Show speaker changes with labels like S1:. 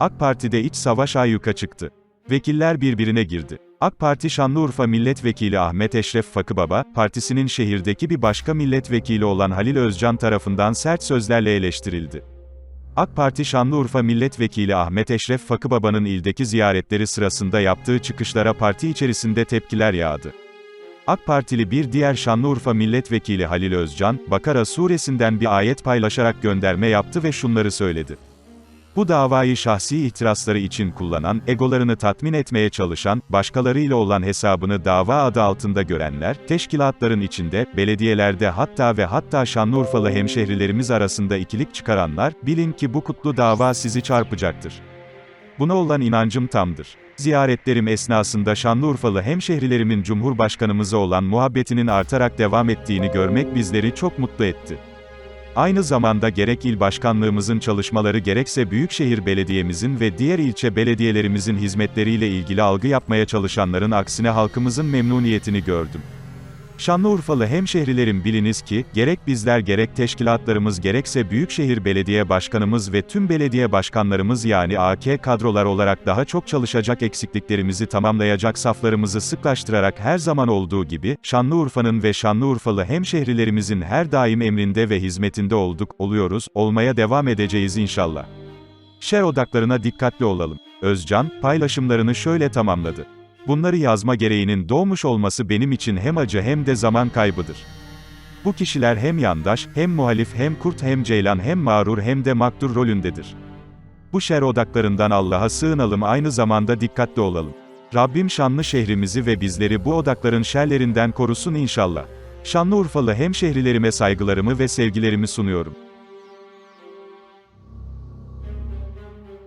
S1: AK Parti'de iç savaş ayyuka çıktı. Vekiller birbirine girdi. AK Parti Şanlıurfa Milletvekili Ahmet Eşref Fakıbaba, partisinin şehirdeki bir başka milletvekili olan Halil Özcan tarafından sert sözlerle eleştirildi. AK Parti Şanlıurfa Milletvekili Ahmet Eşref Fakıbaba'nın ildeki ziyaretleri sırasında yaptığı çıkışlara parti içerisinde tepkiler yağdı. AK Partili bir diğer Şanlıurfa Milletvekili Halil Özcan, Bakara suresinden bir ayet paylaşarak gönderme yaptı ve şunları söyledi. Bu davayı şahsi ihtirasları için kullanan, egolarını tatmin etmeye çalışan, başkalarıyla olan hesabını dava adı altında görenler, teşkilatların içinde, belediyelerde hatta ve hatta Şanlıurfalı hemşehrilerimiz arasında ikilik çıkaranlar, bilin ki bu kutlu dava sizi çarpacaktır. Buna olan inancım tamdır. Ziyaretlerim esnasında Şanlıurfalı hemşehrilerimin Cumhurbaşkanımıza olan muhabbetinin artarak devam ettiğini görmek bizleri çok mutlu etti. Aynı zamanda gerek il başkanlığımızın çalışmaları gerekse Büyükşehir Belediye'mizin ve diğer ilçe belediyelerimizin hizmetleriyle ilgili algı yapmaya çalışanların aksine halkımızın memnuniyetini gördüm. Şanlıurfalı hemşehrilerim biliniz ki, gerek bizler gerek teşkilatlarımız gerekse Büyükşehir Belediye Başkanımız ve tüm belediye başkanlarımız yani AK kadrolar olarak daha çok çalışacak eksikliklerimizi tamamlayacak saflarımızı sıklaştırarak her zaman olduğu gibi, Şanlıurfa'nın ve Şanlıurfalı hemşehrilerimizin her daim emrinde ve hizmetinde olduk, oluyoruz, olmaya devam edeceğiz inşallah. Şer odaklarına dikkatli olalım. Özcan, paylaşımlarını şöyle tamamladı. Bunları yazma gereğinin doğmuş olması benim için hem acı hem de zaman kaybıdır. Bu kişiler hem yandaş, hem muhalif hem kurt hem ceylan hem mağrur hem de maktur rolündedir. Bu şer odaklarından Allah'a sığınalım aynı zamanda dikkatli olalım. Rabbim şanlı şehrimizi ve bizleri bu odakların şerlerinden korusun inşallah. Şanlıurfalı hemşehrilerime saygılarımı ve sevgilerimi sunuyorum.